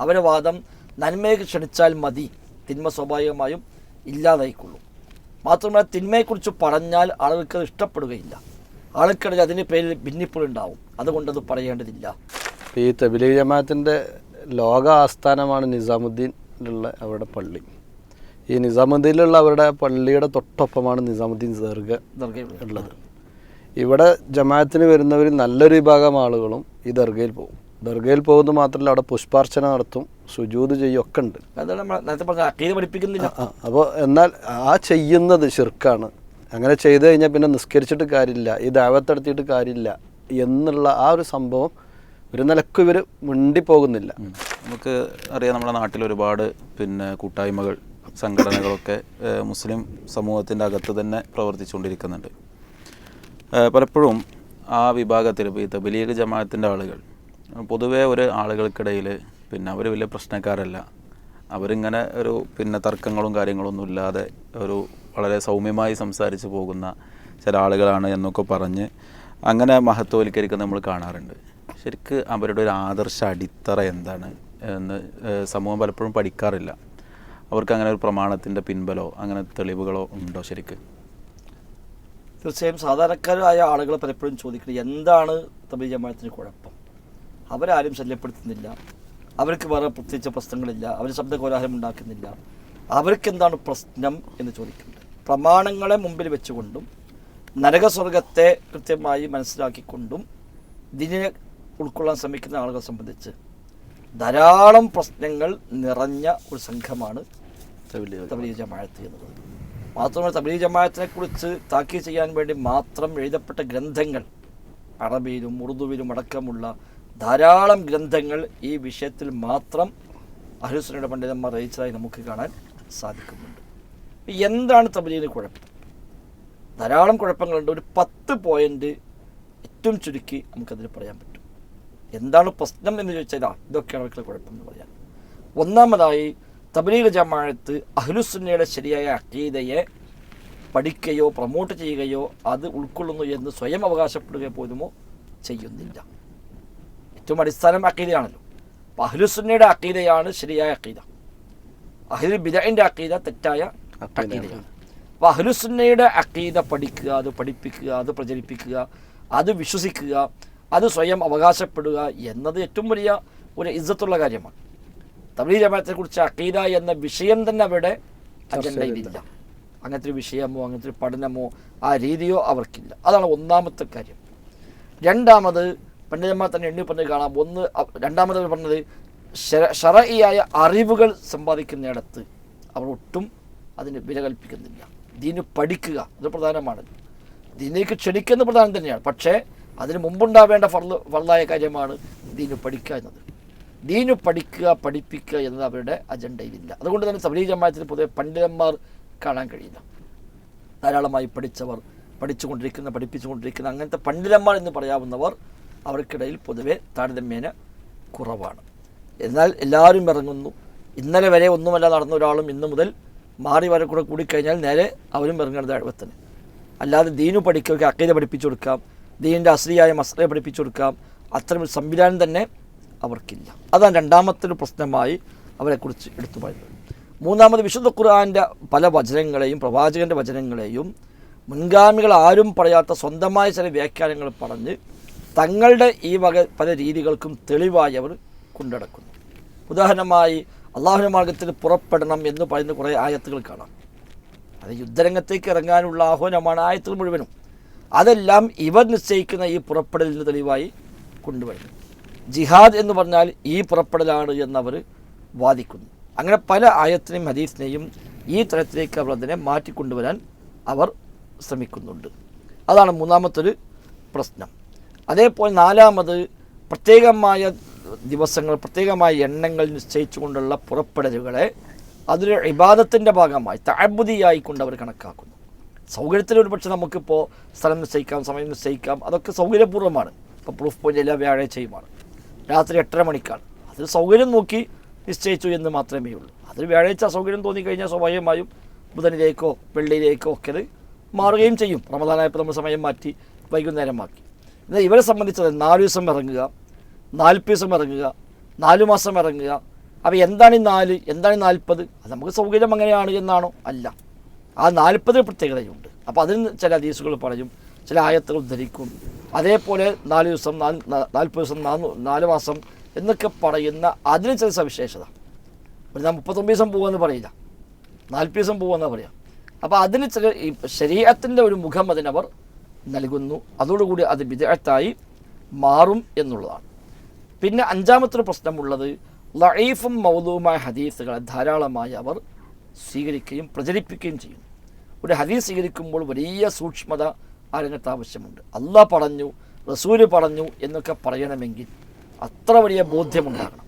അവരെ വാദം നന്മയെ ക്ഷണിച്ചാൽ മതി തിന്മ സ്വാഭാവികമായും ഇല്ലാതായിക്കൊള്ളും. മാത്രമല്ല തിന്മയെക്കുറിച്ച് പറഞ്ഞാൽ ആളുകൾക്ക് അത് ഇഷ്ടപ്പെടുകയില്ല. ആൾക്കിടയിൽ അതിന്റെ പേരിൽ ഭിന്നിപ്പുണ്ടാവും അതുകൊണ്ട് അത് പറയേണ്ടതില്ല. ഈ തബിലീഗ് ജമാഅത്തിന്റെ ലോക ആസ്ഥാനമാണ് നിസാമുദ്ദീനിലുള്ള അവരുടെ പള്ളി. ഈ നിസാമുദ്ദീനിലുള്ള അവരുടെ പള്ളിയുടെ തൊട്ടൊപ്പമാണ് നിസാമുദ്ദീൻ ദർഗ ഉള്ളത്. ഇവിടെ ജമാഅത്തിന് വരുന്നവരിൽ നല്ലൊരു വിഭാഗം ആളുകളും ഈ ദർഗയിൽ പോകും. ദർഗയിൽ പോകുന്നത് മാത്രമല്ല അവിടെ പുഷ്പാർച്ചന നടത്തും സുജൂത് ചെയ്യും ഒക്കെ ഉണ്ട്. പഠിപ്പിക്കുന്നില്ല. അപ്പോൾ എന്നാൽ ആ ചെയ്യുന്നത് ശിർക്കാണ്. അങ്ങനെ ചെയ്തു കഴിഞ്ഞാൽ പിന്നെ നിസ്കരിച്ചിട്ട് കാര്യമില്ല ഈ ദാവത്ത് നടത്തിയിട്ട് കാര്യമില്ല എന്നുള്ള ആ ഒരു സംഭവം ഒരു നിലക്കും ഇവർ മുണ്ടിപ്പോകുന്നില്ല നമുക്ക് അറിയാം നമ്മുടെ നാട്ടിൽ ഒരുപാട് പിന്നെ കൂട്ടായ്മകൾ സംഘടനകളൊക്കെ മുസ്ലിം സമൂഹത്തിന്റെ അകത്ത് തന്നെ പ്രവർത്തിച്ചുകൊണ്ടിരിക്കുന്നുണ്ട്. പലപ്പോഴും ആ വിഭാഗത്തിൽ ഇപ്പോൾ ഈ തബലീഗ് ജമാഅത്തിന്റെ ആളുകൾ പൊതുവേ ഒരു ആളുകൾക്കിടയിൽ പിന്നെ അവർ വലിയ പ്രശ്നക്കാരല്ല. അവരിങ്ങനെ ഒരു പിന്നെ തർക്കങ്ങളും കാര്യങ്ങളൊന്നും ഇല്ലാതെ ഒരു വളരെ സൗമ്യമായി സംസാരിച്ച് പോകുന്ന ചില ആളുകളാണ് എന്നൊക്കെ പറഞ്ഞ് അങ്ങനെ മഹത്വവൽക്കരിക്കുന്ന നമ്മൾ കാണാറുണ്ട്. ശരിക്ക് അവരുടെ ഒരു ആദർശ അടിത്തറ എന്താണ് എന്ന് സമൂഹം പലപ്പോഴും പഠിക്കാറില്ല. അവർക്ക് അങ്ങനെ ഒരു പ്രമാണത്തിന്റെ പിൻബലോ അങ്ങനെ തെളിവുകളോ ഉണ്ടോ ശരിക്ക്? തീർച്ചയായും സാധാരണക്കാരായ ആളുകൾ പലപ്പോഴും ചോദിക്കുന്നത് എന്താണ് തമിഴ് ജമാഅത്തിന് കുഴപ്പം? അവരാരും ശല്യപ്പെടുത്തുന്നില്ല. അവർക്ക് വേറെ പ്രത്യേകിച്ച് പ്രശ്നങ്ങളില്ല. അവർ ശബ്ദ കോലാഹലം ഉണ്ടാക്കുന്നില്ല. അവർക്ക് എന്താണ് പ്രശ്നം എന്ന് ചോദിക്കുന്നത് പ്രമാണങ്ങളെ മുമ്പിൽ വെച്ചുകൊണ്ടും നരകസ്വർഗത്തെ കൃത്യമായി മനസ്സിലാക്കിക്കൊണ്ടും ഇതിനെ ഉൾക്കൊള്ളാൻ ശ്രമിക്കുന്ന ആളുകളെ സംബന്ധിച്ച് ധാരാളം പ്രശ്നങ്ങൾ നിറഞ്ഞ ഒരു സംഘമാണ് തബ്ലീഗ് ജമാഅത്ത്. എന്നുള്ളത്. മാത്രമല്ല തബലീ ജമാഅത്തിനെ കുറിച്ച് താക്കീത് ചെയ്യാൻ വേണ്ടി മാത്രം എഴുതപ്പെട്ട ഗ്രന്ഥങ്ങൾ അറബിയിലും ഉറുദുവിലും അടക്കമുള്ള ധാരാളം ഗ്രന്ഥങ്ങൾ ഈ വിഷയത്തിൽ മാത്രം അഹ്ലുസുന്നയുടെ പണ്ഡിതന്മാർ രചിച്ചതായി നമുക്ക് കാണാൻ സാധിക്കുന്നുണ്ട്. എന്താണ് തബലീന് കുഴപ്പം? ധാരാളം കുഴപ്പങ്ങളുണ്ട്. ഒരു പത്ത് പോയിന്റ് ഏറ്റവും ചുരുക്കി നമുക്കതിൽ പറയാൻ പറ്റും. എന്താണ് പ്രശ്നം എന്ന് ചോദിച്ചാൽ ഇതാ ഇതൊക്കെയാണ് അവർക്കുള്ള കുഴപ്പം എന്ന് പറയാം ഒന്നാമതായി തബലീഗ് ജമാഴത്ത് അഹ്ലുസുന്നയുടെ ശരിയായ അക്കീതയെ പഠിക്കുകയോ പ്രൊമോട്ട് ചെയ്യുകയോ അത് ഉൾക്കൊള്ളുന്നു എന്ന് സ്വയം അവകാശപ്പെടുകയോ പോലുമോ ചെയ്യുന്നില്ല. ഏറ്റവും അടിസ്ഥാനം അക്കീതയാണല്ലോ അഹ്ലുസുന്നയുടെ അക്കീതയാണ് ശരിയായ അക്കീത അഹ്ലു ബിദഇന്റെ അക്കീത തെറ്റായ അക്കീതയാണ് അപ്പോൾ അഹ്ലുസുന്നയുടെ അക്കീത പഠിക്കുക അത് പഠിപ്പിക്കുക അത് പ്രചരിപ്പിക്കുക അത് വിശ്വസിക്കുക അത് സ്വയം അവകാശപ്പെടുക എന്നത് ഏറ്റവും വലിയ ഒരു ഇജ്ജത്തുള്ള കാര്യമാണ്. തമിഴ് ജമാഅത്തെ കുറിച്ച് അക്കീദ എന്ന വിഷയം തന്നെ അവിടെ അജണ്ടയിലില്ല. അങ്ങനത്തെ ഒരു വിഷയമോ അങ്ങനത്തെ ഒരു പഠനമോ ആ രീതിയോ അവർക്കില്ല. അതാണ് ഒന്നാമത്തെ കാര്യം. രണ്ടാമത് പണ്ഡിതന്മാർ തന്നെ എണ്ണി പറഞ്ഞ് കാണാം. ഒന്ന് രണ്ടാമത് പറഞ്ഞത് ഷറയിയായ അറിവുകൾ സമ്പാദിക്കുന്നിടത്ത് അവർ ഒട്ടും അതിന് വില കൽപ്പിക്കുന്നില്ല. ദീന് പഠിക്കുക അത് പ്രധാനമാണ്. ദീനിലേക്ക് ക്ഷണിക്കുന്ന പ്രധാനം തന്നെയാണ്. പക്ഷേ അതിന് മുമ്പുണ്ടാവേണ്ട ഫർൾ ഫർളായ കാര്യമാണ് ദീന് പഠിക്കുക എന്നത്. ദീന് പഠിക്കുക പഠിപ്പിക്കുക എന്നത് അവരുടെ അജണ്ടയിലില്ല. അതുകൊണ്ട് തന്നെ സബലീ ജമാത്തിന് പൊതുവെ പണ്ഡിതന്മാർ കാണാൻ കഴിയില്ല. ധാരാളമായി പഠിച്ചവർ പഠിച്ചുകൊണ്ടിരിക്കുന്ന പഠിപ്പിച്ചുകൊണ്ടിരിക്കുന്ന അങ്ങനത്തെ പണ്ഡിതന്മാർ എന്ന് പറയാവുന്നവർ അവർക്കിടയിൽ പൊതുവെ താരതമ്യേന കുറവാണ്. എന്നാൽ എല്ലാവരും ഇറങ്ങുന്നു. ഇന്നലെ വരെ ഒന്നുമല്ല നടന്ന ഒരാളും ഇന്ന് മുതൽ മാറി വരെ കൂടെ കൂടിക്കഴിഞ്ഞാൽ നേരെ അവരും ഇറങ്ങുന്നത് അഴുവത്തിന് അല്ലാതെ ദീനു പഠിക്കുക അക്കീത പഠിപ്പിച്ചു കൊടുക്കാം. ദീനിന്റെ അശ്രീയായ മസ്ലയെ പഠിപ്പിച്ചു കൊടുക്കാം. അത്തരം സംവിധാനം തന്നെ അവർക്കില്ല. അതാണ് രണ്ടാമത്തെ ഒരു പ്രശ്നമായി അവരെക്കുറിച്ച് എടുത്തു പറയുന്നത്. മൂന്നാമത് വിശുദ്ധ ഖുർആാന്റെ പല വചനങ്ങളെയും പ്രവാചകന്റെ വചനങ്ങളെയും മുൻഗാമികൾ ആരും പറയാത്ത സ്വന്തമായ ചില വ്യാഖ്യാനങ്ങൾ പറഞ്ഞ് തങ്ങളുടെ ഈ വക പല രീതികൾക്കും തെളിവായി അവർ കൊണ്ടടക്കുന്നു. ഉദാഹരണമായി അള്ളാഹുന മാർഗത്തിൽ പുറപ്പെടണം എന്ന് പറയുന്ന കുറേ ആയത്തുകൾ കാണാം. അത് യുദ്ധരംഗത്തേക്ക് ഇറങ്ങാനുള്ള ആഹ്വാനമാണ് ആയത്തുകൾ മുഴുവനും. അതെല്ലാം ഇവർ നിശ്ചയിക്കുന്ന ഈ പുറപ്പെടലിന് തെളിവായി കൊണ്ടുവരുന്നു. ജിഹാദ് എന്ന് പറഞ്ഞാൽ ഈ പുറപ്പെടലാണ് എന്നവർ വാദിക്കുന്നു. അങ്ങനെ പല ആയത്തിനെയും ഹദീസിനെയും ഈ തരത്തിലേക്ക് അവർ അതിനെ മാറ്റിക്കൊണ്ടുവരാൻ അവർ ശ്രമിക്കുന്നുണ്ട്. അതാണ് മൂന്നാമത്തൊരു പ്രശ്നം. അതേപോലെ നാലാമത് പ്രത്യേകമായ ദിവസങ്ങൾ പ്രത്യേകമായ എണ്ണങ്ങൾ നിശ്ചയിച്ചുകൊണ്ടുള്ള പുറപ്പെടലുകളെ അതൊരു ഇബാദത്തിന്റെ ഭാഗമായി താബുദിയായി കൊണ്ട് അവർ കണക്കാക്കുന്നു. സൗകര്യത്തിൽ ഒരു പക്ഷേ നമുക്കിപ്പോൾ സ്ഥലം നിശ്ചയിക്കാം സമയം നിശ്ചയിക്കാം അതൊക്കെ സൗകര്യപൂർവമാണ് ഇപ്പോൾ പ്രൂഫ് പോയിന്റ് എല്ലാ വ്യാഴാഴ്ചയുമാണ്. രാത്രി എട്ടര മണിക്കാണ്. അതിൽ സൗകര്യം നോക്കി നിശ്ചയിച്ചു എന്ന് മാത്രമേ ഉള്ളൂ. അതിൽ വ്യാഴാഴ്ച അസൗകര്യം തോന്നിക്കഴിഞ്ഞാൽ സ്വാഭാവികമായും ബുധനിലേക്കോ വെള്ളിയിലേക്കോ ഒക്കെ അത് മാറുകയും ചെയ്യും. റമദാനായപ്പോൾ നമ്മൾ സമയം മാറ്റി വൈകുന്നേരമാക്കി. എന്നാൽ ഇവരെ സംബന്ധിച്ചത് നാല് ദിവസം ഇറങ്ങുക നാൽപ്പത് ദിവസം ഇറങ്ങുക നാല് മാസം ഇറങ്ങുക. അപ്പോൾ എന്താണ് ഈ നാല്? എന്താണ് നാൽപ്പത്? അത് നമുക്ക് സൗകര്യം അങ്ങനെയാണ് എന്നാണോ? അല്ല. ആ നാൽപ്പത് പ്രത്യേകതയുണ്ട്. അപ്പോൾ അതിന് ചില ഹദീസുകൾ പറയും ചില ആയത്തുകൾ ഉദ്ധരിക്കും. അതേപോലെ നാല് ദിവസം നാൽപ്പത് ദിവസം നാല് മാസം എന്നൊക്കെ പറയുന്ന അതിന് ചില സവിശേഷത. ഒരു നാം മുപ്പത്തൊമ്പത് ദിവസം പോകുമെന്ന് പറയില്ല. നാൽപ്പത് ദിവസം പോകുമെന്ന് പറയാം. അപ്പോൾ അതിന് ചില ഈ ശരീരത്തിന്റെ ഒരു മുഖം അതിനവർ നൽകുന്നു. അതോടുകൂടി അത് വിദഗ്ധത്തായി മാറും എന്നുള്ളതാണ്. പിന്നെ അഞ്ചാമത്തെ പ്രശ്നമുള്ളത് ലൈഫും മൗലവുമായ ഹദീസുകളെ ധാരാളമായി അവർ സ്വീകരിക്കുകയും പ്രചരിപ്പിക്കുകയും ചെയ്യുന്നു. ഒരു ഹദീസ് സ്വീകരിക്കുമ്പോൾ വലിയ സൂക്ഷ്മത ആ രംഗത്ത് ആവശ്യമുണ്ട്. അല്ല പറഞ്ഞു റസൂൽ പറഞ്ഞു എന്നൊക്കെ പറയണമെങ്കിൽ അത്ര വലിയ ബോധ്യമുണ്ടാകണം.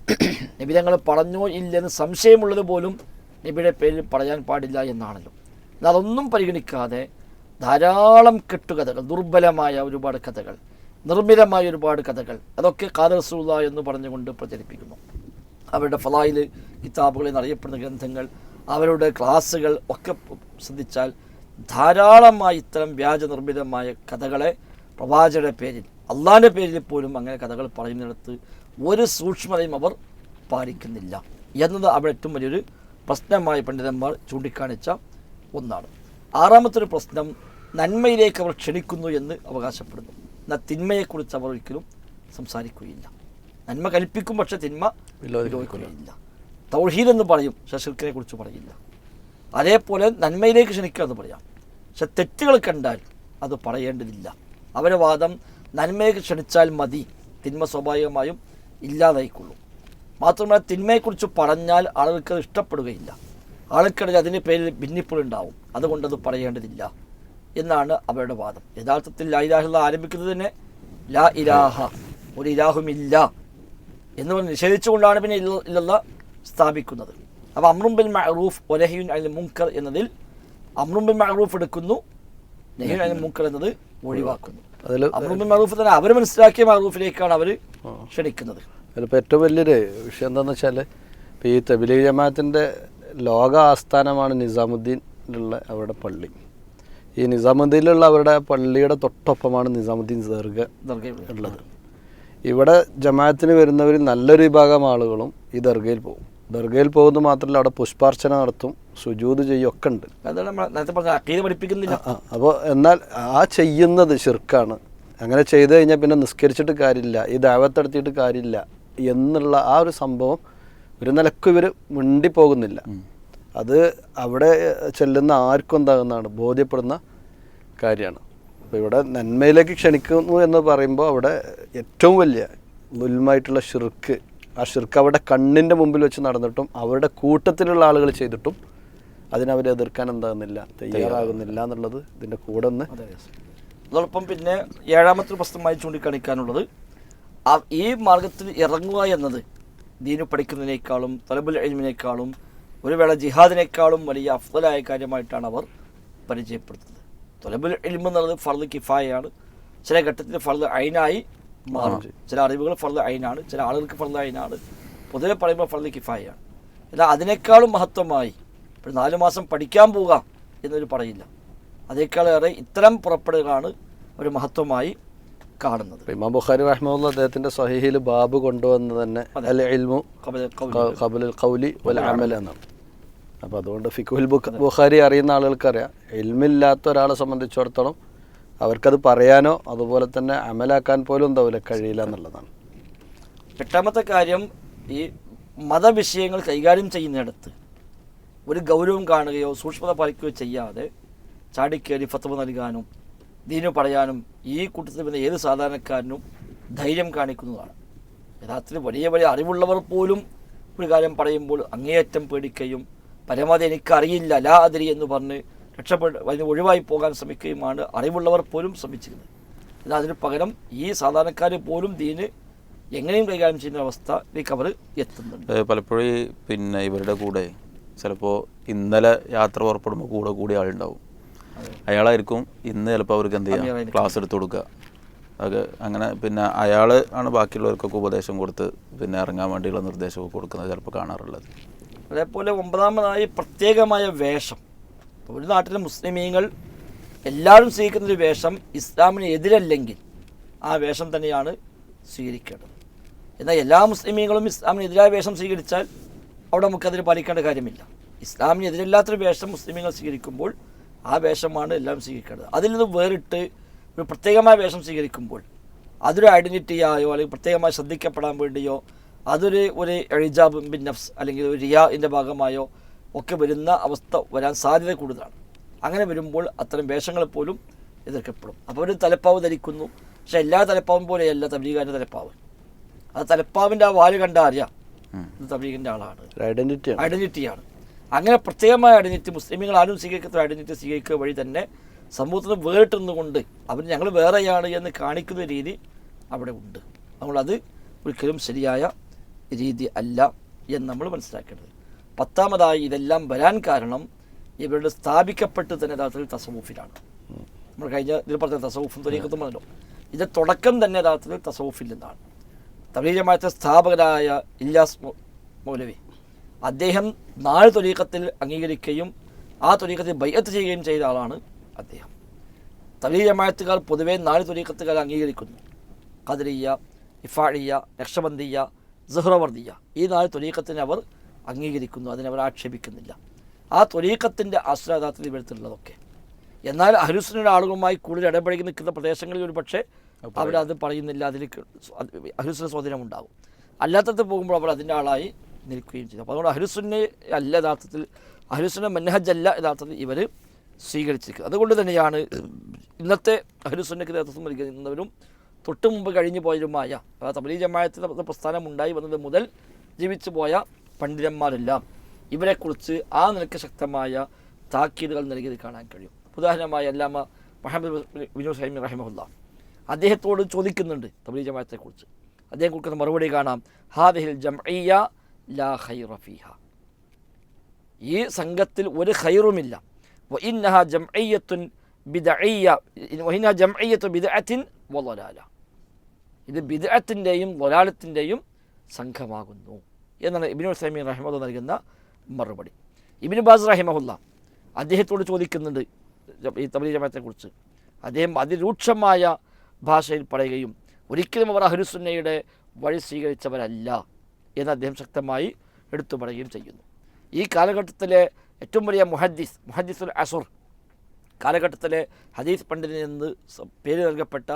നബി തങ്ങൾ പറഞ്ഞോ ഇല്ലെന്ന് സംശയമുള്ളത് പോലും നബിയുടെ പേരിൽ പറയാൻ പാടില്ല എന്നാണല്ലോ. എന്നാൽ അതൊന്നും പരിഗണിക്കാതെ ധാരാളം കെട്ടുകഥകൾ ദുർബലമായ ഒരുപാട് കഥകൾ നിർമ്മിതമായ ഒരുപാട് കഥകൾ അതൊക്കെ കാദർസുള്ള എന്ന് പറഞ്ഞുകൊണ്ട് പ്രചരിപ്പിക്കുന്നു. അവരുടെ ഫലായിൽ കിതാബുകളിൽ അറിയപ്പെടുന്ന ഗ്രന്ഥങ്ങൾ അവരുടെ ക്ലാസ്സുകൾ ഒക്കെ ശ്രദ്ധിച്ചാൽ ധാരാളമായി ഇത്തരം വ്യാജ നിർമ്മിതമായ കഥകളെ പ്രവാചകരുടെ പേരിൽ അള്ളാഹിന്റെ പേരിൽ പോലും അങ്ങനെ കഥകൾ പറയുന്നിടത്ത് ഒരു സൂക്ഷ്മതയും അവർ പാലിക്കുന്നില്ല എന്നത് അവിടെ ഏറ്റവും വലിയൊരു പ്രശ്നമായി പണ്ഡിതന്മാർ ചൂണ്ടിക്കാണിച്ച ഒന്നാണ്. ആറാമത്തെ ഒരു പ്രശ്നം നന്മയിലേക്ക് അവർ ക്ഷണിക്കുന്നു എന്ന് അവകാശപ്പെടുന്നു. എന്നാൽ തിന്മയെക്കുറിച്ച് അവർ ഒരിക്കലും സംസാരിക്കുകയില്ല. നന്മ കൽപ്പിക്കും പക്ഷെ തിന്മ വിലോദിക്കുകയില്ല തൗഹീദ് എന്ന് പറയും പക്ഷെ കുറിച്ച് പറയില്ല. അതേപോലെ നന്മയിലേക്ക് ക്ഷണിക്കുക എന്ന് പറയാം. പക്ഷെ തെറ്റുകൾ കണ്ടാൽ അത് പറയേണ്ടതില്ല. അവരെ വാദം നന്മയിലേക്ക് ക്ഷണിച്ചാൽ മതി. തിന്മ സ്വാഭാവികമായും ഇല്ലാതായിക്കൊള്ളും. മാത്രമല്ല തിന്മയെക്കുറിച്ച് പറഞ്ഞാൽ ആളുകൾക്ക് അത് ഇഷ്ടപ്പെടുകയില്ല. ആൾക്കിടയിൽ അതിന്റെ പേരിൽ ഭിന്നിപ്പുകളുണ്ടാവും. അതുകൊണ്ട് അത് പറയേണ്ടതില്ല. എന്നാണ് അവരുടെ വാദം. യഥാർത്ഥത്തിൽ ലാ ഇലാഹ ആരംഭിക്കുന്നത് തന്നെ ലാ ഇലാഹ ഒരു ഇലാഹുമില്ല എന്ന് പറഞ്ഞ് നിഷേധിച്ചുകൊണ്ടാണ് പിന്നെ ഇല്ല- ഇല്ലല്ല സ്ഥാപിക്കുന്നത്. അപ്പോൾ അമ്രും ബിൽ മഅറൂഫ് ഒരഹിയുൻ അൽ മുങ്കർ എന്നതിൽ അമ്രും ബിൽ മഅറൂഫ് എടുക്കുന്നു നെഹിയുൻ അൽ മുങ്കർ എന്നത് ഒഴിവാക്കുന്നു. അതിൽ അമ്രും ബിൽ മഅറൂഫ് തന്നെ അവർ മനസ്സിലാക്കിയ മഅറൂഫിലേക്കാണ് അവർ ക്ഷണിക്കുന്നത്. അതിലിപ്പോൾ ഏറ്റവും വലിയൊരു വിഷയം എന്താണെന്ന് വെച്ചാൽ ഇപ്പോൾ ഈ തബിലി ജമാഅത്തിന്റെ ലോക ആസ്ഥാനമാണ് നിസാമുദ്ദീൻ ഉള്ള അവരുടെ പള്ളി. ഈ നിസാമുദ്ദീനിലുള്ള അവരുടെ പള്ളിയുടെ തൊട്ടൊപ്പമാണ് നിസാമുദ്ദീൻ ദർഗ ഉള്ളത്. ഇവിടെ ജമാഅത്തിന് വരുന്നവരിൽ നല്ലൊരു വിഭാഗം ആളുകളും ഈ ദർഗയിൽ പോകും. ദർഗയിൽ പോകുന്നത് മാത്രമല്ല അവിടെ പുഷ്പാർച്ചന നടത്തും സുജൂത് ചെയ്യും ഒക്കെ ഉണ്ട്. അപ്പോൾ എന്നാൽ ആ ചെയ്യുന്നത് ശിർക്കാണ്. അങ്ങനെ ചെയ്തു കഴിഞ്ഞാൽ പിന്നെ നിസ്കരിച്ചിട്ട് കാര്യമില്ല ഈ ദാവത്തെടുത്തിട്ട് കാര്യമില്ല എന്നുള്ള ആ ഒരു സംഭവം ഒരു നിലക്കും ഇവർ മിണ്ടിപ്പോകുന്നില്ല. അത് അവിടെ ചെല്ലുന്ന ആർക്കും എന്താകുന്നതാണ് ബോധ്യപ്പെടുന്ന കാര്യമാണ്. അപ്പോൾ ഇവിടെ നന്മയിലേക്ക് ക്ഷണിക്കുന്നു എന്ന് പറയുമ്പോൾ അവിടെ ഏറ്റവും വലിയ ദുൽമായിട്ടുള്ള ഷിർക്ക് ആ ഷിർക്ക് അവിടെ കണ്ണിന്റെ മുമ്പിൽ വെച്ച് നടന്നിട്ടും അവരുടെ കൂട്ടത്തിലുള്ള ആളുകൾ ചെയ്തിട്ടും അതിനവരെ എതിർക്കാൻ എന്താകുന്നില്ല തയ്യാറാകുന്നില്ല എന്നുള്ളത് ഇതിന്റെ കൂടെ ഒന്ന് അതോടൊപ്പം പിന്നെ ഏഴാമത്തെ ഒരു പ്രശ്നമായി ചൂണ്ടിക്കാണിക്കാനുള്ളത് ആ- ഈ മാർഗത്തിൽ ഇറങ്ങുക എന്നത് ദീനു പഠിക്കുന്നതിനേക്കാളും തലബുൽ എൽമിനേക്കാളും ഒരു വേള ജിഹാദിനേക്കാളും വലിയ അഫ്ദലായ കാര്യമായിട്ടാണ് അവർ പരിചയപ്പെടുത്തുന്നത്. തൊലബുൽ ഇൽമ എന്നുള്ളത് ഫർദ് കിഫായാണ് ചില ഘട്ടത്തിൽ ഫർദ് അയിനായി മാറും. ചില അറിവുകൾ ഫർദ് അയിനാണ്. ചില ആളുകൾക്ക് ഫർദ് അയിനാണ്. പൊതുവെ പറയുമ്പോൾ ഫർദ് കിഫായയാണ്. എന്നാൽ അതിനേക്കാളും മഹത്വമായി ഇപ്പോൾ നാല് മാസം പഠിക്കാൻ പോകാം എന്നൊരു പറയില്ല. അതേക്കാളേറെ ഇത്തരം പുറപ്പെടുകളാണ് ഒരു മഹത്വമായി കാണുന്നത്. ഇമാം ബുഖാരി റഹ്മുള്ള അദ്ദേഹത്തിന്റെ സ്വഹീഹിൽ ബാബ് കൊണ്ടുവന്ന് തന്നെ അൽ ഇൽമു കബല- കൗലി. ഖബലുൽ ഖൗലി വൽ അമൽ എന്നാണ്. അപ്പോൾ അതുകൊണ്ട് ഫിഖുൽ ബുഖ് ബുഖാരി അറിയുന്ന ആളുകൾക്കറിയാം ഇൽമില്ലാത്ത ഒരാളെ സംബന്ധിച്ചിടത്തോളം അവർക്കത് പറയാനോ അതുപോലെ തന്നെ അമലാക്കാൻ പോലും എന്താവില്ല കഴിയില്ല എന്നുള്ളതാണ്. എട്ടാമത്തെ കാര്യം ഈ മതവിഷയങ്ങൾ കൈകാര്യം ചെയ്യുന്നിടത്ത് ഒരു ഗൗരവം കാണുകയോ സൂക്ഷ്മത പാലിക്കുകയോ ചെയ്യാതെ ചാടിക്കേറി ഫത്തവ് നൽകാനും ദീനു പറയാനും ഈ കൂട്ടത്തിൽ വരുന്ന ഏത് സാധാരണക്കാരനും ധൈര്യം കാണിക്കുന്നതാണ്. യഥാർത്ഥത്തിൽ വലിയ വലിയ അറിവുള്ളവർ പോലും ഒരു കാര്യം പറയുമ്പോൾ അങ്ങേയറ്റം പേടിക്കുകയും പരമാവധി എനിക്കറിയില്ല ലാ അതിരി എന്ന് പറഞ്ഞ് രക്ഷപ്പെട്ട് അതിന് ഒഴിവായി പോകാൻ ശ്രമിക്കുകയുമാണ് അറിവുള്ളവർ പോലും ശ്രമിച്ചിരുന്നത്. എന്നാൽ അതിന് പകരം ഈ സാധാരണക്കാർ പോലും ദീന് എങ്ങനെയും കൈകാര്യം ചെയ്യുന്ന അവസ്ഥയിലേക്ക് അവർ എത്തുന്നുണ്ട്. പലപ്പോഴും പിന്നെ ഇവരുടെ കൂടെ ചിലപ്പോൾ ഇന്നലെ യാത്ര പുറപ്പെടുമ്പോൾ കൂടെ കൂടി ആളുണ്ടാവും. അയാളായിരിക്കും ഇന്ന് ചിലപ്പോൾ അവർക്ക് എന്ത് ചെയ്യാം? ക്ലാസ് എടുത്ത് കൊടുക്കുക. അത് അങ്ങനെ പിന്നെ അയാൾ ആണ് ബാക്കിയുള്ളവർക്കൊക്കെ ഉപദേശം കൊടുത്ത് പിന്നെ ഇറങ്ങാൻ വേണ്ടിയുള്ള നിർദ്ദേശമൊക്കെ കൊടുക്കുന്നത് ചിലപ്പോൾ കാണാറുള്ളത്. അതേപോലെ ഒമ്പതാമതായി പ്രത്യേകമായ വേഷം. ഒരു നാട്ടിലെ മുസ്ലിമീങ്ങൾ എല്ലാവരും സ്വീകരിക്കുന്ന ഒരു വേഷം ഇസ്ലാമിന് എതിരല്ലെങ്കിൽ ആ വേഷം തന്നെയാണ് സ്വീകരിക്കേണ്ടത്. എന്നാൽ എല്ലാ മുസ്ലിമീങ്ങളും ഇസ്ലാമിനെതിരായ വേഷം സ്വീകരിച്ചാൽ അവിടെ നമുക്കതിന് പാലിക്കേണ്ട കാര്യമില്ല. ഇസ്ലാമിനെതിരല്ലാത്തൊരു വേഷം മുസ്ലിമീങ്ങൾ സ്വീകരിക്കുമ്പോൾ ആ വേഷമാണ് എല്ലാം സ്വീകരിക്കേണ്ടത്. അതിൽ നിന്ന് വേറിട്ട് ഒരു പ്രത്യേകമായ വേഷം സ്വീകരിക്കുമ്പോൾ അതൊരു ഐഡന്റിറ്റിയായോ അല്ലെങ്കിൽ പ്രത്യേകമായി ശ്രദ്ധിക്കപ്പെടാൻ വേണ്ടിയോ അതൊരു ഒരു എഴിജാബ് ബിൻ നഫ്സ് അല്ലെങ്കിൽ ഒരു റിയാഇന്റെ ഭാഗമായോ ഒക്കെ വരുന്ന അവസ്ഥ വരാൻ സാധ്യത കൂടുതലാണ്. അങ്ങനെ വരുമ്പോൾ അത്തരം വേഷങ്ങൾ പോലും എതിർക്കപ്പെടും. അപ്പോൾ ഒരു തലപ്പാവ് ധരിക്കുന്നു. പക്ഷെ എല്ലാ തലപ്പാവും പോലെയല്ല തബ്ലീഗാന്റെ തലപ്പാവ്. ആ തലപ്പാവിന്റെ ആ വാൽ കണ്ടാൽ അറിയാം ഇത് തബ്ലീഗിന്റെ ആളാണ്. ഐഡന്റിറ്റിയാണ് അങ്ങനെ പ്രത്യേകമായ ഐഡന്റിറ്റി മുസ്ലിമുകൾ ആരും സ്വീകരിക്കാത്ത ഐഡന്റിറ്റി സ്വീകരിക്കുക വഴി തന്നെ സമൂഹത്തിന് വേറിട്ടുന്നുകൊണ്ട് അവർ ഞങ്ങൾ വേറെയാണ് എന്ന് കാണിക്കുന്ന രീതി അവിടെ ഉണ്ട്. നമ്മളത് ഒരിക്കലും ശരിയായ രീതി അല്ല എന്ന് നമ്മൾ മനസ്സിലാക്കേണ്ടത്. പത്താമതായി ഇതെല്ലാം വരാൻ കാരണം ഇവരുടെ സ്ഥാപിക്കപ്പെട്ട് തന്നെ യഥാർത്ഥത്തിൽ തസവൂഫിലാണ് നമ്മൾ കഴിഞ്ഞ ഇതിൽ പറഞ്ഞ തസവൂഫും തൊരീക്കത്തും പറഞ്ഞല്ലോ. ഇത് തുടക്കം തന്നെ യഥാർത്ഥത്തിൽ തസവൂഫിൽ നിന്നാണ്. തബലീജമായത്തെ സ്ഥാപകരായ ഇല്ലാസ് മൗലവി അദ്ദേഹം നാല് തൊലീക്കത്തിൽ അംഗീകരിക്കുകയും ആ തൊലീക്കത്തിൽ ബയ്യത്ത് ചെയ്യുകയും ചെയ്ത ആളാണ് അദ്ദേഹം. തലീ ജമായത്തുകാർ പൊതുവെ നാല് തൊലീക്കത്തുകാർ അംഗീകരിക്കുന്നു. ഖദരിയ ഇഫാഴിയ രക്ഷബന്ധിയ സുഹ്റവർദിയ. ഈ നാല് തൊലീക്കത്തിനെ അവർ അംഗീകരിക്കുന്നു. അതിനവർ ആക്ഷേപിക്കുന്നില്ല. ആ തൊലീക്കത്തിന്റെ ആശ്രയദാത്തിൽ ഇവിടുത്തുള്ളതൊക്കെ. എന്നാൽ അഹ്ലുസുന്നയുടെ ആളുകളുമായി കൂടുതൽ ഇടപഴകി നിൽക്കുന്ന പ്രദേശങ്ങളിൽ ഒരു പക്ഷേ അവരത് പറയുന്നില്ല. അതിൽ അഹ്ലുസുന്ന സ്വാധീനം ഉണ്ടാകും അല്ലാത്തത് പോകുമ്പോൾ അവർ അതിന്റെ ആളായി നിൽക്കുകയും ചെയ്തു. അപ്പോൾ അതുകൊണ്ട് അഹ്ലുസുന്ന അല്ല യഥാർത്ഥത്തിൽ അഹ്ലുസുന്ന മൻഹജ് അല്ല യഥാർത്ഥത്തിൽ ഇവർ സ്വീകരിച്ചിരിക്കുന്നത്. അതുകൊണ്ട് തന്നെയാണ് ഇന്നത്തെ അഹ്ലുസുന്നയ്ക്ക് നേതൃത്വം നൽകുന്നവരും തൊട്ട് മുമ്പ് കഴിഞ്ഞു പോയതുമായ തബലി ജമായത്തിന്റെ പ്രസ്ഥാനം ഉണ്ടായി വന്നത് മുതൽ ജീവിച്ചു പോയ പണ്ഡിതന്മാരെല്ലാം ഇവരെക്കുറിച്ച് ആ നിലയ്ക്ക് ശക്തമായ താക്കീതുകൾ നൽകിയത് കാണാൻ കഴിയും. ഉദാഹരണമായി അല്ലാമ മുഹമ്മദ് വിനോദ് സൈമി റഹിമഹുല്ല. അദ്ദേഹത്തോട് ചോദിക്കുന്നുണ്ട് തബലീ ജമായത്തെക്കുറിച്ച് അദ്ദേഹം കൊടുക്കുന്ന മറുപടി കാണാം. ഹാദിഹിൽ ജംഇയ്യ ലാ ഖൈറ ഫീഹ. ഈ സംഘത്തിൽ ഒരു ഖൈറുമില്ല. ബിദഇയ്യ ബിദ്അത്തിൻ ഇത് ബിദത്തിന്റെയും വലാലത്തിന്റെയും സംഘമാകുന്നു. എന്നാണ് ഇബിനു സൈമീൻ റഹ്മദ് നൽകുന്ന മറുപടി. ഇബിൻ ബാസ് റഹിമഹുല്ല അദ്ദേഹത്തോട് ചോദിക്കുന്നുണ്ട് ഈ തബലി ജമാഅത്തെക്കുറിച്ച് അദ്ദേഹം അതിരൂക്ഷമായ ഭാഷയിൽ പറയുകയും ഒരിക്കലും അവർ അഹ്ലുസുന്നയുടെ വഴി സ്വീകരിച്ചവരല്ല. എന്ന് അദ്ദേഹം ശക്തമായി എടുത്തു പറയുകയും ചെയ്യുന്നു. ഈ കാലഘട്ടത്തിലെ ഏറ്റവും വലിയ മുഹദ്ദീസ് മുഹദ്ദീസുൽ അസുർ കാലഘട്ടത്തിലെ ഹദീസ് പണ്ഡിതൻ നിന്ന് പേര് നൽകപ്പെട്ട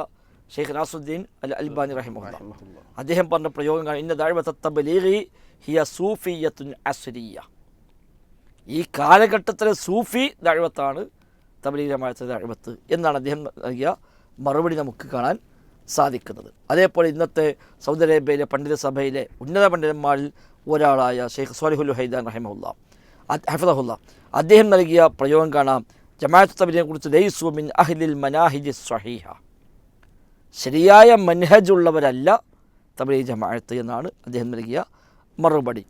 ഷെയ്ഖ് നാസുദ്ദീൻ അൽ അൽബാനി റഹിമുല്ല അദ്ദേഹം പറഞ്ഞ പ്രയോഗങ്ങൾ ഇന്ന ദാഴ്വത്തബലീഗി ഹിയ സൂഫിയത്തുൻ അസുരിയ. ഈ കാലഘട്ടത്തിലെ സൂഫി ദാഴ്വത്താണ് തബലീരമായ ദാഴ്വത്ത് എന്നാണ് അദ്ദേഹം നൽകിയ മറുപടി നമുക്ക് കാണാൻ സാധിക്കുന്നത്. അതേപോലെ ഇന്നത്തെ സൗദി അറേബ്യയിലെ പണ്ഡിത സഭയിലെ ഉന്നത പണ്ഡിതന്മാരിൽ ഒരാളായ ഷെയ്ഖ് സോലിഹുൽ ഹൈദാൻ റഹിമുല്ല ഹഫിദഹുല്ല. അദ്ദേഹം നൽകിയ പ്രയോഗം കാണാം. ജമാഅത്ത് തബിനെ കുറിച്ച് ലൈസു മിൻ അഹ്ലിൽ മനാഹിജ് സ്വഹീഹ. ശരിയായ മൻഹജ് ഉള്ളവരല്ല തബലീ ജമാഅത്ത് എന്നാണ് അദ്ദേഹം നൽകിയ മറുപടി.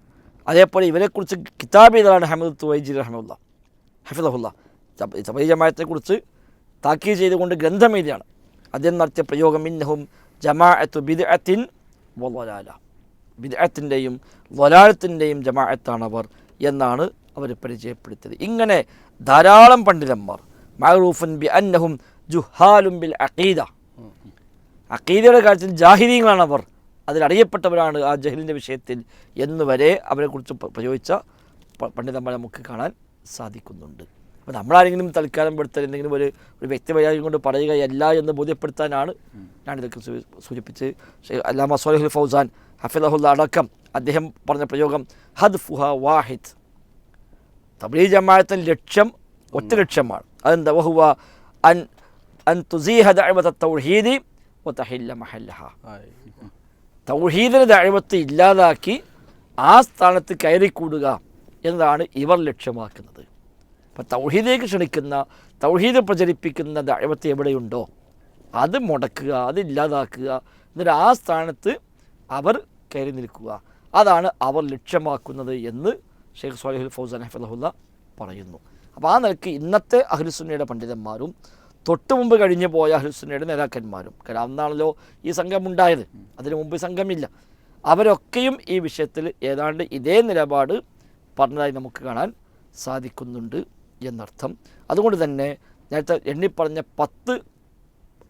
അതേപോലെ ഇവരെക്കുറിച്ച് കിതാബ് ചെയ്തതാണ് ഹമദ് തുവൈജി റഹമുല്ല ഹഫിദഹുല്ല. തബലി ജമാഅത്തെക്കുറിച്ച് താക്കീത് ചെയ്തുകൊണ്ട് ഗ്രന്ഥം എഴുതിയാണ്. അദ്ദേഹം നടത്തിയ പ്രയോഗം ഇന്നഹും ജമാഅത്തു ബിദ്അത്തിൻ വലാല ബിദ്അത്തിന്റെയും വലാലത്തിന്റെയും ജമാഅത്താണ് അവർ എന്നാണ് അവർ പരിചയപ്പെടുത്തിയത്. ഇങ്ങനെ ധാരാളം പണ്ഡിതന്മാർ മഹറൂഫുൻ ബി അന്നഹും ജുഹാലും ബിൽ അഖീദ. അഖീദയുടെ കാര്യത്തിൽ ജാഹിദീങ്ങളാണ് അവർ അതിലറിയപ്പെട്ടവരാണ് ആ ജഹലിന്റെ വിഷയത്തിൽ എന്നുവരെ അവരെക്കുറിച്ച് പ്ര- പ്രയോഗിച്ച പണ്ഡിതന്മാരെ നമുക്ക് കാണാൻ സാധിക്കുന്നുണ്ട്. അപ്പോൾ നമ്മളാരെങ്കിലും തൽക്കാലം പെടുത്തൽ എന്തെങ്കിലും ഒരു ഒരു വ്യക്തിവൈരാഗ്യം കൊണ്ട് പറയുകയല്ല എന്ന് ബോധ്യപ്പെടുത്താനാണ് ഞാനിതൊക്കെ സൂചിപ്പിച്ച് അല്ലാമ സോലഹുൽ ഫൗസാൻ ഹഫിദഹുല്ല അടക്കം അദ്ദേഹം പറഞ്ഞ പ്രയോഗം ഹദ് ഫുഹ വാഹിദ്. തബ്ലീ ജമാഅത്തിന്റെ ലക്ഷ്യം ഒറ്റ ലക്ഷ്യമാണ്. അതെന്താ? വഹുവ അൻ അൻ തുസീഹ ദഅവത തൗഹീദി തൗഹീദിന് ദഅവത്ത് ഇല്ലാതാക്കി ആ സ്ഥാനത്ത് കയറിക്കൂടുക എന്നതാണ് ഇവർ ലക്ഷ്യമാക്കുന്നത്. അപ്പം തൗഹീദിലേക്ക് ക്ഷണിക്കുന്ന തൗഹീദ് പ്രചരിപ്പിക്കുന്ന ദൈവത്തെ എവിടെയുണ്ടോ? അത് മുടക്കുക അത് ഇല്ലാതാക്കുക എന്നിട്ട് ആ സ്ഥാനത്ത് അവർ കയറി നിൽക്കുക. അതാണ് അവർ ലക്ഷ്യമാക്കുന്നത് എന്ന് ഷെയ്ഖ് സ്വാലിഹുൽ ഫൗസാൻ ഹഫിദഹുല്ല പറയുന്നു. അപ്പോൾ ആ നിലയ്ക്ക് ഇന്നത്തെ അഹ്ലുസുന്നയുടെ പണ്ഡിതന്മാരും തൊട്ട് മുമ്പ് കഴിഞ്ഞു പോയ അഹ്ലുസുന്നയുടെ നേതാക്കന്മാരും കാരണം അന്നാണല്ലോ ഈ സംഘം ഉണ്ടായത്. അതിനു മുമ്പ് സംഘമില്ല അവരൊക്കെയും ഈ വിഷയത്തിൽ ഏതാണ്ട് ഇതേ നിലപാട് പറഞ്ഞതായി നമുക്ക് കാണാൻ സാധിക്കുന്നുണ്ട്. എന്നർത്ഥം. അതുകൊണ്ട് തന്നെ നേരത്തെ എണ്ണിപ്പറഞ്ഞ പത്ത്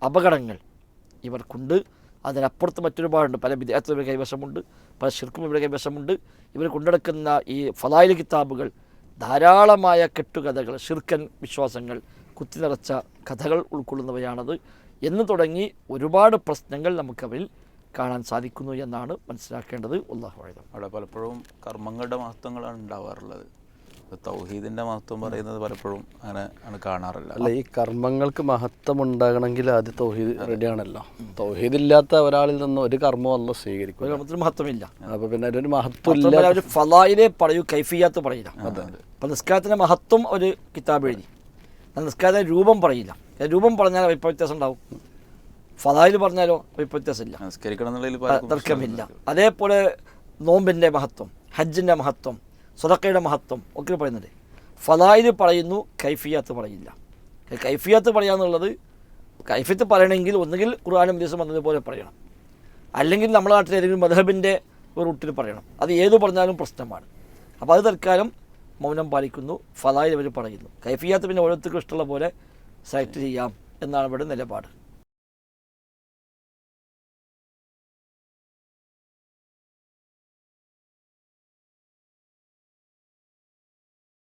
അപകടങ്ങൾ ഇവർക്കുണ്ട്. അതിനപ്പുറത്ത് മറ്റൊരുപാടുണ്ട്. പല വിദ്യാർത്ഥികൾ ഇവരുടെ കൈവശമുണ്ട്. പല ശിർക്കും ഇവരുടെ കൈവശമുണ്ട്. ഇവർ കൊണ്ടെടുക്കുന്ന ഈ ഫലായിൽ കിതാബുകൾ ധാരാളമായ കെട്ടുകഥകൾ ഷിർക്കൻ വിശ്വാസങ്ങൾ കുത്തി നിറച്ച കഥകൾ ഉൾക്കൊള്ളുന്നവയാണത് എന്ന് തുടങ്ങി ഒരുപാട് പ്രശ്നങ്ങൾ നമുക്കവരിൽ കാണാൻ സാധിക്കുന്നു എന്നാണ് മനസ്സിലാക്കേണ്ടത്. ഉള്ളാഹുവായുധം അവിടെ പലപ്പോഴും കർമ്മങ്ങളുടെ മഹത്വങ്ങളാണ് ഉണ്ടാവാറുള്ളത്. തൗഹീദിന്റെ മഹത്വം പറയുന്നത് പലപ്പോഴും അങ്ങനെ ആണ് കാണാറില്ല. അല്ല ഈ കർമ്മങ്ങൾക്ക് മഹത്വം ഉണ്ടാകണമെങ്കിൽ ആദ്യം തൗഹീദ് റെഡിയാണല്ലോ. തൗഹീദ് ഇല്ലാത്ത ഒരാളിൽ നിന്ന് ഒരു കർമ്മവും അല്ല സ്വീകരിക്കും. ഒരു കർമ്മത്തിന് മഹത്വമില്ല. അപ്പൊ പിന്നെ അതിനൊരു മഹത്വം ഇല്ല മാത്രമല്ല അവർ ഫലായിലെ പറയൂ കൈഫിയാത്ത് പറയില്ല. അപ്പോൾ നിസ്കാരത്തിന്റെ മഹത്വം ഒരു കിതാബ് എഴുതി. എന്നാൽ നിസ്കാരത്തിന്റെ രൂപം പറയില്ല. രൂപം പറഞ്ഞാൽ അഭിപ്രായ വ്യത്യാസം ഉണ്ടാവും. ഫലായിൽ പറഞ്ഞാലോ അഭിപ്രായ വ്യത്യാസമില്ല. തർക്കമില്ല. അതേപോലെ നോമ്പിന്റെ മഹത്വം ഹജ്ജിന്റെ മഹത്വം സ്വതക്കയുടെ മഹത്വം ഒക്കെ പറയുന്നുണ്ട്. ഫലായിൽ പറയുന്നു കൈഫിയാത്ത് പറയില്ല കൈഫിയാത്ത് പറയാന്നുള്ളത് കൈഫിയത്ത് പറയണമെങ്കിൽ ഒന്നുകിൽ ഖുർആാനും ദിവസം വന്നതുപോലെ പറയണം. അല്ലെങ്കിൽ നമ്മുടെ നാട്ടിലെ ഏതെങ്കിലും മധബിന്റെ ഒരു റൂട്ടിൽ പറയണം. അത് ഏത് പറഞ്ഞാലും പ്രശ്നമാണ്. അപ്പോൾ അത് തൽക്കാലം മൗനം പാലിക്കുന്നു ഫലായിൽ അവർ പറയുന്നു. കൈഫിയാത്ത് പിന്നെ ഓരോരുത്തർക്കും ഇഷ്ടമുള്ള പോലെ സെലക്ട് ചെയ്യാം എന്നാണ് ഇവിടെ നിലപാട്.